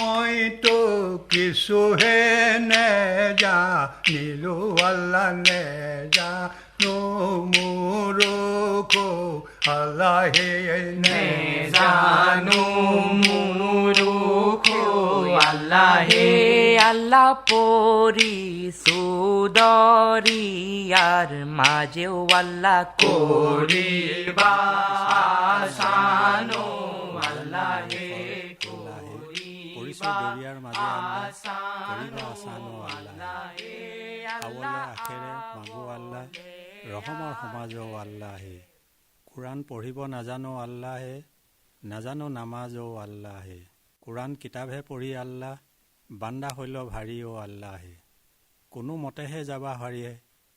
মইতো কিছুহে নেজানিলো আল্লাহ নেজানো মোৰকো আল্লাহে জানো মুরুখো আল্লাহে। আল্লাহ পরি সুদরিয়ার মাঝেও আল্লাহ করিবা আসানো মাজে কৰিবা আচানো আল্লাহে আখেৰে মাগো আল্লাহ ৰহমৰ সমাজো আল্লাহে কোৰাণ পঢ়িব নাজানো আল্লাহে নাজানো নামাজো আল্লাহে কোৰাণ কিতাপহে পঢ়ি আল্লাহ বান্দা হৈল ভাৰী অ' আল্লাহে কোনো মতেহে যাবা হাৰিয়ে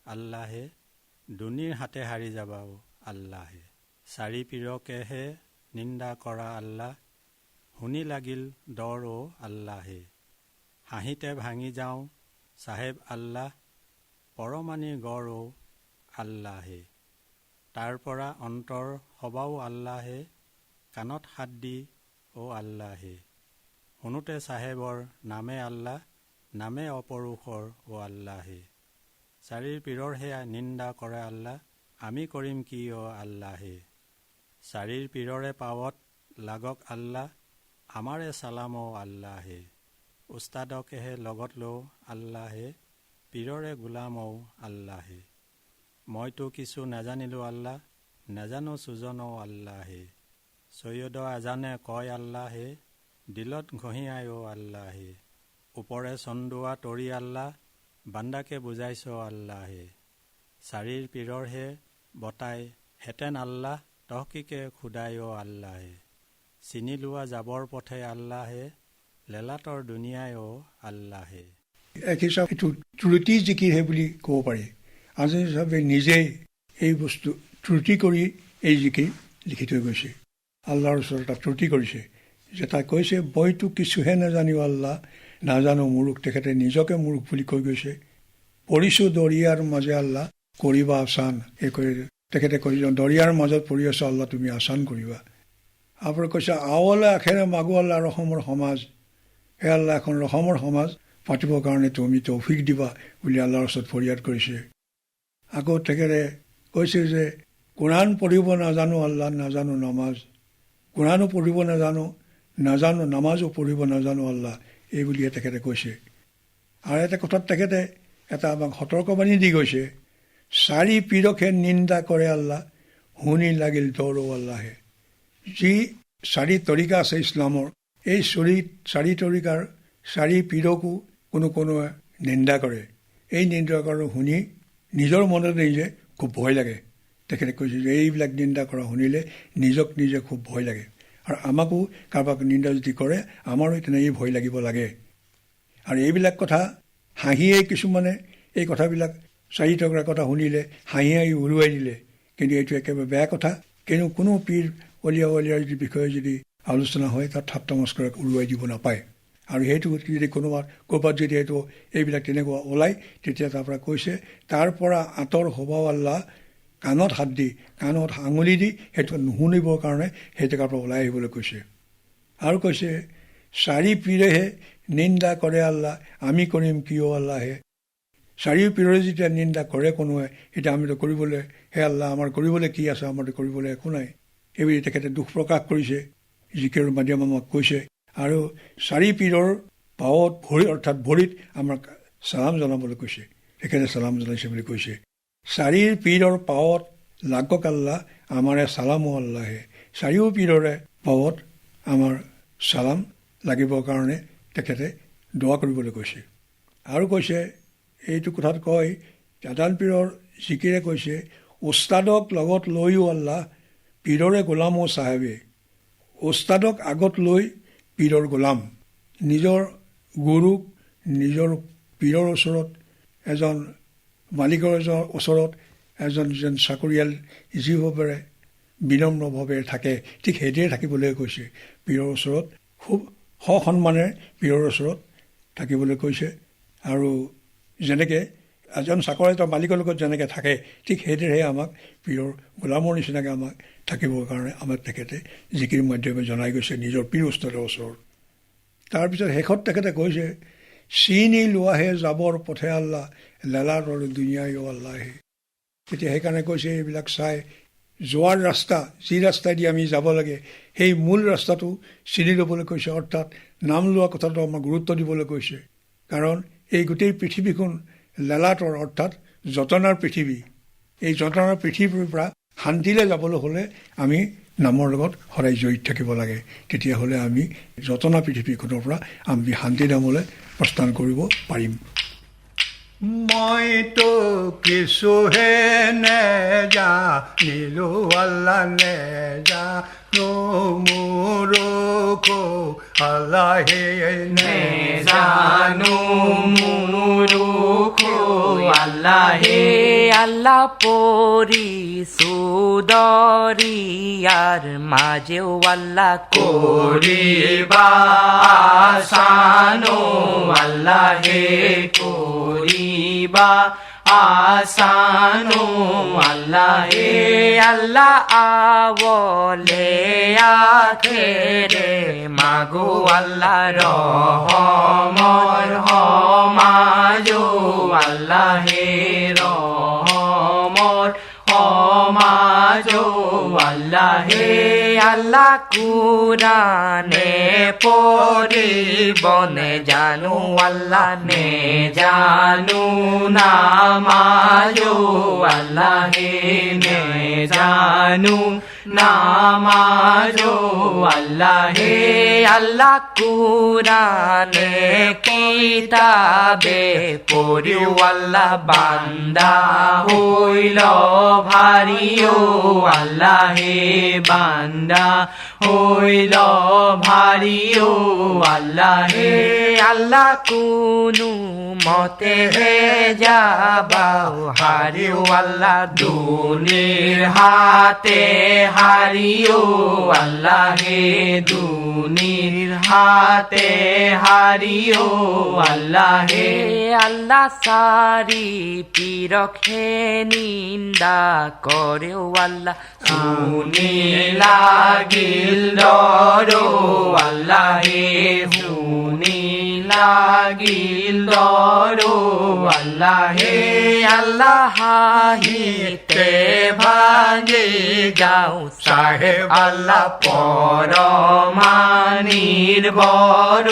আল্লাহে দুনীৰ হাতে হাৰি যাবা অ' আল্লাহে চাৰি পীৰকেহে নিন্দা কৰা আল্লাহ শুনি লাগিল দৰ অ' আল্লাহে। হাঁহিতে ভাঙি যাওঁ চাহেব আল্লাহ পৰমানিৰ গড় অ' আল্লাহে। তাৰ পৰা অন্তৰ সবাও আল্লাহে কাণত হাত দি অ' আল্লাহে। শুনোতে চাহেবৰ নামে আল্লাহ নামে অপৰুষৰ অ' আল্লাহে। চাৰিৰ পীৰৰ সেয়া নিন্দা কৰে আল্লাহ আমি কৰিম কি অ' আল্লাহে। চাৰিৰ পীৰৰে পাৱত লাগক আল্লাহ আমাৰে চালাম অ' আল্লাহে উস্তাদকেহে লগত লওঁ আল্লাহে পীৰৰে গোলাম অ' আল্লাহে। মইতো কিছু নাজানিলোঁ আল্লাহ নাজানো চুজন অ' আল্লাহে। চৈয়দ এজানে কয় আল্লাহে দিলত ঘঁহিয়াই অ' আল্লাহে। ওপৰে চন্দোৱা তৰি আল্লাহ বান্দাকে বুজাইছ আল্লাহে। চাৰিৰ পীৰৰহে বতাই হেতেন আল্লাহ তহকিকে খুদাই অ' আল্লাহে। চিনি লোৱা যাবৰ পথে আল্লাহে, লেলাতৰ দুনিয়াই অ' আল্লাহে। এক হিচাপ এইটো ত্ৰুটি জিকিৰহে বুলি ক'ব পাৰি। আজি হিচাপে নিজেই এই বস্তু ত্ৰুটি কৰি এই জিকিৰ লিখি থৈ গৈছে। আল্লাহৰ ওচৰত এটা ত্ৰুটি কৰিছে, যে তাই কৈছে বইতো কিছুহে নাজানিও আল্লাহ, নাজানো মুৰুখ তেখেতে নিজকে মুৰুখ বুলি কৈ গৈছে। পৰিছোঁ দৰিয়াৰ মাজে আল্লাহ, কৰিবা আচান এই কৰি তেখেতে কৈছে, দৰিয়াৰ মাজত পৰি আছো আল্লাহ, তুমি আচান কৰিবা। আপোনাৰ কৈছে আৱলে আখেৰে মাগো আল্লাহ ৰসমৰ সমাজ। হে আল্লাহ, এখন ৰসমৰ সমাজ পাতিবৰ কাৰণে তুমি তৌফিক দিবা বুলি আল্লাহৰ ওচৰত ফৰিয়াদ কৰিছে। আকৌ তেখেতে কৈছে যে, কোৰাণ পঢ়িব নাজানো, আল্লাহ নাজানো নামাজ। কোৰাণো পঢ়িব নাজানো নাজানো, নামাজো পঢ়িব নাজানো, আল্লাহ, এই বুলিয়ে তেখেতে কৈছে। আৰু এটা কথাত তেখেতে এটা আমাক সতৰ্কবাণী দি গৈছে, চাৰি পীৰকে নিন্দা কৰে আল্লাহ, শুনি লাগিল দৌৰ আল্লাহে। যি চাৰি তৰিকা আছে ইছলামৰ এই চৰি চাৰি তৰিকাৰ চাৰি পীৰকো কোনো কোনোৱে নিন্দা কৰে। এই নিন্দা কৰা শুনি নিজৰ মনতে নিজে খুব ভয় লাগে। তেখেতে কৈছে যে এইবিলাক নিন্দা কৰা শুনিলে নিজক নিজে খুব ভয় লাগে। আৰু আমাকো কাৰোবাক নিন্দা যদি কৰে আমাৰো তেনেকৈ ভয় লাগিব লাগে। আৰু এইবিলাক কথা হাঁহিয়েই কিছুমানে এই কথাবিলাক চাৰি টকাৰ কথা শুনিলে হাঁহি হাঁহি উৰুৱাই দিলে। কিন্তু এইটো একেবাৰে বেয়া কথা। কিন্তু কোনো পীৰ অলিয়া অলিয়াৰ যদি বিষয়ে যদি আলোচনা হয়, তাত ঠাট্টা মস্কৰা উৰুৱাই দিব নাপায়। আৰু সেইটো যদি কোনোবা ক'ৰবাত যদি এইটো এইবিলাক তেনেকুৱা ওলায়, তেতিয়া তাৰ পৰা কৈছে, তাৰ পৰা আঁতৰ হবাও আল্লাহ, কাণত হাত দি, কাণত আঙুলি দি, সেইটো নুশুনিবৰ কাৰণে সেই জেগাৰ পৰা ওলাই আহিবলৈ কৈছে। আৰু কৈছে, চাৰি পীৰেহে নিন্দা কৰে আল্লাহ, আমি কৰিম কিয় আল্লাহে? চাৰিও পীৰৰে যেতিয়া নিন্দা কৰে কোনোৱে, এতিয়া আমিতো কৰিবলৈ, হে আল্লাহ, আমাৰ কৰিবলৈ কি আছে, আমাৰতো কৰিবলৈ একো নাই। এইবুলি তেখেতে দুখ প্ৰকাশ কৰিছে, জিকিৰৰ মাধ্যম আমাক কৈছে। আৰু চাৰি পীৰৰ পাৱত ভৰি, অৰ্থাৎ ভৰিত আমাক চালাম জনাবলৈ কৈছে। তেখেতে চালাম জনাইছে বুলি কৈছে। চাৰিৰ পীৰৰ পাৱত লাগক আল্লাহ আমাৰে চালামো আল্লাহে। চাৰিও পীৰৰে পাৱত আমাৰ চালাম লাগিবৰ কাৰণে তেখেতে দোৱা কৰিবলৈ কৈছে। আৰু কৈছে, এইটো কথাত কয়, জাদান পীৰৰ জিকিৰে কৈছে উস্তাদক লগত লৈও আল্লাহ পীৰৰে গোলামো চাহেবে উস্তাদক আগত লৈ পীৰৰ গোলাম। নিজৰ গুৰুক নিজৰ পীৰৰ ওচৰত এজন মালিকৰ এজন ওচৰত এজন যেন চাকৰিয়াল যিভাৱে বিনম্ৰভাৱে থাকে ঠিক সেইদৰে থাকিবলৈ কৈছে। পীৰৰ ওচৰত খুব সসন্মানেৰে পীৰৰ ওচৰত থাকিবলৈ কৈছে। আৰু যেনেকৈ এজন চাকৰিয়াল মালিকৰ লগত যেনেকৈ থাকে ঠিক সেইদৰে আমাক পীৰৰ গোলামৰ নিচিনাকৈ আমাক থাকিবৰ কাৰণে আমাক তেখেতে জিকিৰ মাধ্যমে জনাই গৈছে নিজৰ পীৰ উস্তাদৰ ওচৰত। তাৰপিছত শেষত তেখেতে কৈছে চিনি লোৱাহে যাবৰ পথে আল্লাহ লেলাৰৰ দুনিয়াই আল্লাহে। এতিয়া সেইকাৰণে কৈছে এইবিলাক চাই যোৱাৰ ৰাস্তা যি ৰাস্তাইদি আমি যাব লাগে সেই মূল ৰাস্তাটো চিনি ল'বলৈ কৈছে। অৰ্থাৎ নাম লোৱা কথাটো আমাক গুৰুত্ব দিবলৈ কৈছে। কাৰণ এই গোটেই পৃথিৱীখন লেলাটৰ অৰ্থাৎ যতনাৰ পৃথিৱী। এই যতনাৰ পৃথিৱীৰ পৰা শান্তিলৈ যাবলৈ হ'লে আমি নামৰ লগত সদায় জড়িত থাকিব লাগে। তেতিয়াহ'লে আমি যতনা পৃথিৱীখনৰ পৰা আমি শান্তি নামলৈ প্ৰস্থান কৰিব পাৰিম। মইতো কিছুহে নেজানিলো, আল্লাহ নেজানো মোৰকো আল্লাহে জানু মুরুখো আল্লাহে। আল্লাহ পরি সুদরিয়ার মাঝেও আল্লাহ করিবা আসানো আল্লাহে করিবা আসানো আল্লাহে আল্লাহ আবলে আখেরে, মাগো আল্লাহ রহমর আল্লাহে আল্লাহ কুরানে পরে বনে জানু আল্লাহ নে জানু নামাজো, আল্লাহে নে জানু নামাজো, আল্লাহে আল্লাহ কুরানে কিতাবে পড়িও আল্লাহ বান্দা হইল ভারিও আল্লাহে বান্দা হইল ভারি ও আল্লাহ হে আল্লাহ, কুনু মতে হে যাবাও হারি ও আল্লাহ, দুনির হাতে হারি ও আল্লাহ হে দুনির হাতে হারিও আল্লাহে। আল্লাহ সারি পিরখে নিন্দা করেও আল্লাহ। শুনি লাগিল ডরো আল্লাহে। শুনি লাগিল ডরো আল্লাহে আল্লাহ, হাহিতে ভাঙে যাও। সাহেব আল্লাহ পরমানির বড়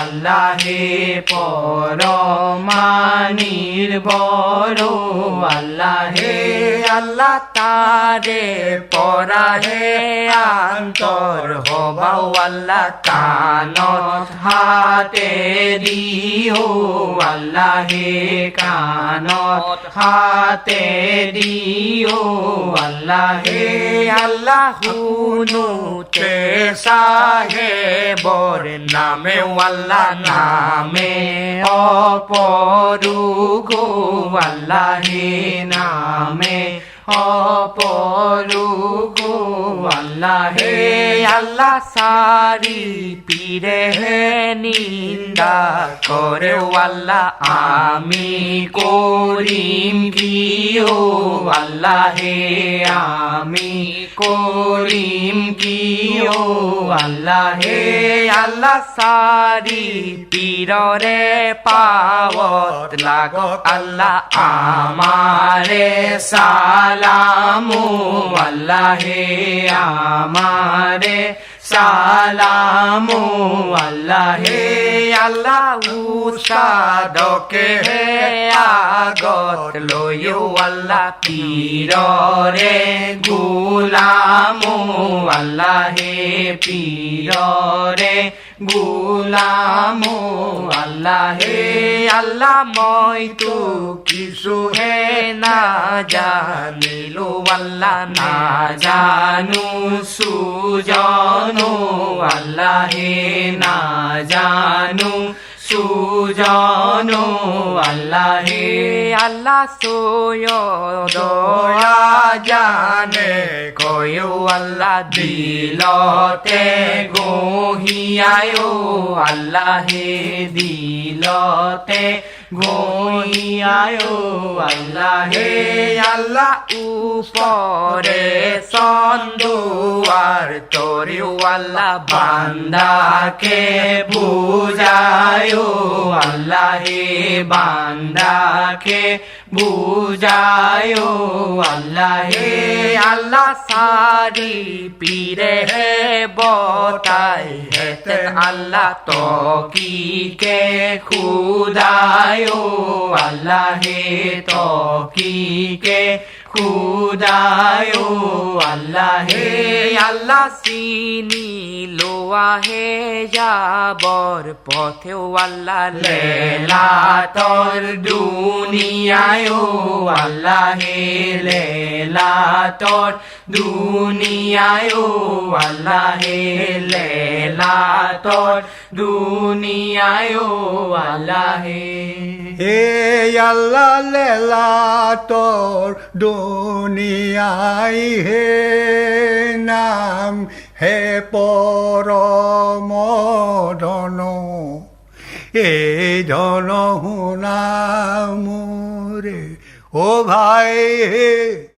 আল্লাহে পরমানির বড় আল্লাহে আল্লাহ, তারে পরাহে আন্তর হবাও আল্লাহ কানত হাতে। দিও, আল্লাহে কানত হাতে দিও, আল্লাহে আল্লাহ হুনুতে সাহে বর নামে, আল্লাহ নামে অপরু গো, আল্লাহে নামে অপরু গো আল্লাহে আল্লাহ, সারি পীরে হে নিন্দা করে আল্লাহ আমি করিম কিও। আল্লাহে আমি করিম কিও। আল্লাহে আল্লাহ, সারি পীররে পাওত লাগত আল্লাহ আমারে সালামু আল্লাহে আমারে। সালামু আল্লাহে, আল্লাহ উস্তাদকে হে আগত লয়ো আল্লাহ পীররে, গুলামু আল্লাহে পীররে, গুলামু আল্লাহে আল্লাহ মই তো কিছু হে না জানিলো, আল্লাহ না জানু। সুজানো, আল্লাহে না জানু। সুজানো, আল্লাহে আল্লাহ সোয় দয়া জানে, কয়ো আল্লাহ দিলতে গহিয়ায়ো, আল্লাহে দিলতে গইয়ায় আল্লাহ হে আল্লাহ উপরে সন্দুয়ার তোরিও আল্লাহ বান্দাকে বুঝায়ো আল্লাহ হে বান্দাকে বুঝায় আল্লাহ, হে আল্লাহ সারি পীরে, হে বতাই হেতেন আল্লাহ তো কি কে খুদায় আল্লাহ, হে তো কি কে খুদায় আল্লাহ। হে আল্লাহ সিনি লোয়া হে যাবর পথেও আল্লাহ লেলা তোর দুনিয়ায় আল্লাহ। হে লেলা তোর দুনিয়ায় আল্লাহ। হে লেলা তোর দুনিয়ায় আল্লাহ। হে আল্লাহ, লেলা তোর দুনিয়াই হে নাম, হে পরম ধন এই ধন মোৰে অ ভাই হে